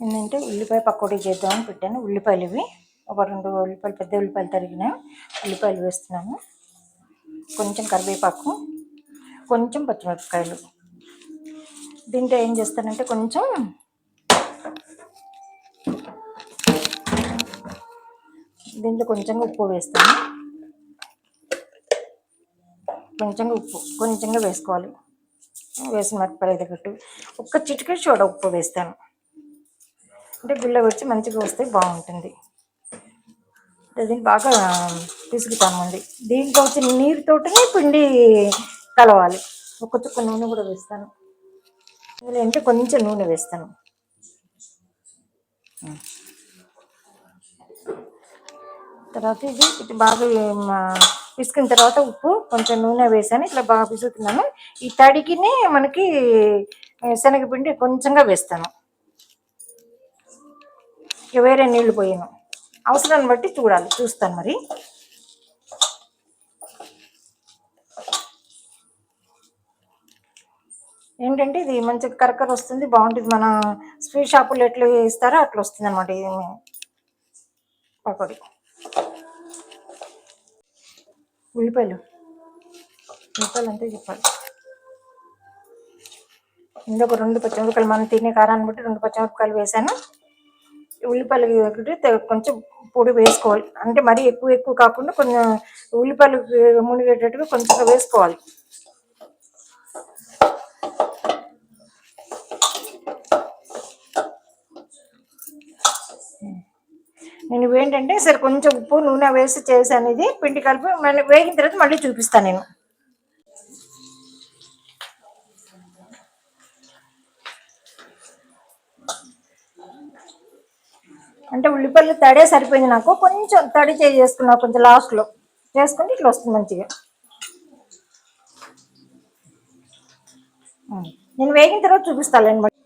ఏంటంటే ఉల్లిపాయ పకోడీ చేద్దామని పెట్టాను. ఉల్లిపాయలు ఇవి. ఒక రెండు ఉల్లిపాయలు పెద్ద ఉల్లిపాయలు తరిగిన ఉల్లిపాయలు వేస్తున్నాను. కొంచెం కరివేపాకు కొంచెం పచ్చిమిరపకాయలు. దీంట్లో ఏం చేస్తానంటే కొంచెం దీంట్లో కొంచెంగా ఉప్పు వేస్తాను. కొంచెంగా ఉప్పు కొంచెంగా వేసుకోవాలి. వేసిన మిరపకాయలు తగ్గట్టు. ఒక్క చిటికెడు చూడ ఉప్పు వేస్తాను. అంటే గుళ్ళ వచ్చి మంచిగా వస్తే బాగుంటుంది. దీన్ని బాగా పిసుకుతాము ఉంది దీంట్లో వచ్చిన నీరుతోటనే పిండి కలవాలి. ఒక చుక్క నూనె కూడా వేస్తాను. అంటే కొంచెం నూనె వేస్తాను. తర్వాత ఇది ఇటు బాగా పిసుకున్న పిసికిన తర్వాత ఉప్పు కొంచెం నూనె వేసాను. ఇట్లా బాగా పిసుకుతున్నాను. ఈ తడికినే మనకి శనగపిండి కొంచెంగా వేస్తాను. ఇక వేరే నీళ్ళు పోయాను. అవసరాన్ని బట్టి చూడాలి చూస్తాను మరి. ఏంటంటే ఇది మంచి కరకర వస్తుంది బాగుంటుంది. మన స్వీట్ షాపులో ఎట్లా ఇస్తారో అట్లా వస్తుంది అనమాట ఇది. పకోడీ. ఉల్లిపాయలు. ఉల్లిపాయలు అంతే చెప్పాలి. ఇందులో రెండు పచ్చిమిరపకాయలు మనం తినే కారాన్ని బట్టి రెండు పచ్చిమిరపకాయలు వేసాను. ఉల్లిపాయలు ఒకటి కొంచెం పొడి వేసుకోవాలి. అంటే మరీ ఎక్కువ ఎక్కువ కాకుండా కొంచెం ఉల్లిపాయలు మునిగేటట్టుగా కొంచెం వేసుకోవాలి. నేను ఇవి ఏంటంటే సరే కొంచెం ఉప్పు నూనె వేసి చేశాను ఇది పిండి కలిపి మళ్ళీ వేగిన తర్వాత మళ్ళీ చూపిస్తాను నేను. అంటే ఉల్లిపల్లి తడే సరిపోయింది నాకు. కొంచెం తడి చేసుకున్నా కొంచెం లాస్ట్లో చేసుకుంటే ఇట్లా వస్తుంది మంచిగా. నేను వేగిన తర్వాత చూపిస్తాను బట్టి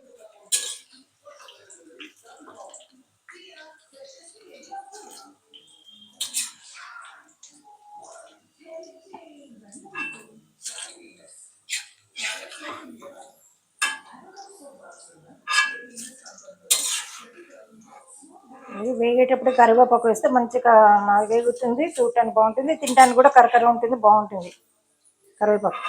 ఇది వేగేటప్పుడు కరివేపాకు వేస్తే మంచిగా వేగుతుంది చూడటానికి బాగుంటుంది తినడానికి కూడా కరకర ఉంటుంది బాగుంటుంది. కరివేపాకు.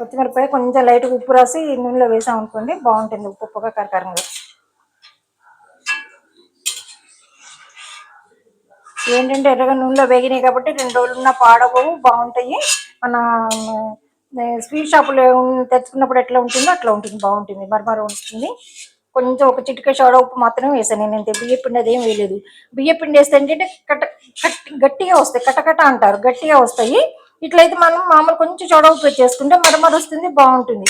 కొత్తిమీరపై కొంచెం లైట్గా ఉప్పు రాసి నూనెలో వేసాం అనుకోండి బాగుంటుంది ఉప్పు ఉప్పుగా కరకరంగా. ఏంటంటే ఎర్రగా నూనెలో వేగినాయి కాబట్టి రెండు రోజులున్న పాడబోవు బాగుంటాయి. మన స్వీట్ షాపులో తెచ్చుకున్నప్పుడు ఎట్లా ఉంటుందో అట్లా ఉంటుంది బాగుంటుంది. మరమర ఉంటుంది కొంచెం ఒక చిటిక సోడా ఉప్పు మాత్రమే వేసాను నేను. అంతే బియ్య పిండి అదేం వేయలేదు. బియ్య పిండి వేస్తే ఏంటంటే కట్ట కట్- గట్టిగా వస్తాయి. కటకట అంటారు. గట్టిగా వస్తాయి. ఇట్లయితే మనం మామూలు కొంచెం సోడా ఉప్పు చేసుకుంటే మరమర వస్తుంది బాగుంటుంది.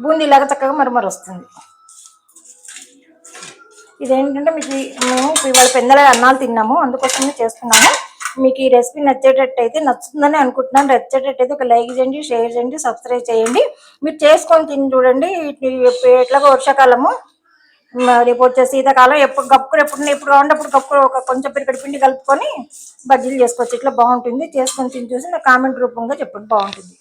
బూందీలాగా చక్కగా మరమర వస్తుంది. ఇదేంటంటే మీకు మేము ఇవాళ పెందల అన్నాలు తిన్నాము. అందుకోసమే చేస్తున్నాము. మీకు ఈ రెసిపీ నచ్చేటట్టు అయితే నచ్చుతుందని అనుకుంటున్నాను. నచ్చేటట్టు అయితే ఒక లైక్ చేయండి షేర్ చేయండి సబ్స్క్రైబ్ చేయండి. మీరు చేసుకొని తిని చూడండి. ఎట్లాగో వర్షాకాలము. రేపు వచ్చే శీతాకాలం. ఎప్పుడు గప్పుకు ఎప్పుడు ఎప్పుడు కావాలంటే అప్పుడు గప్పుకు ఒక కొంచెం పిరికడి పిండి కలుపుకొని బజ్జీలు చేసుకోవచ్చు. ఇట్లా బాగుంటుంది. చేసుకొని తిని చూసి నా కామెంట్ రూపంగా చెప్పండి. బాగుంటుంది.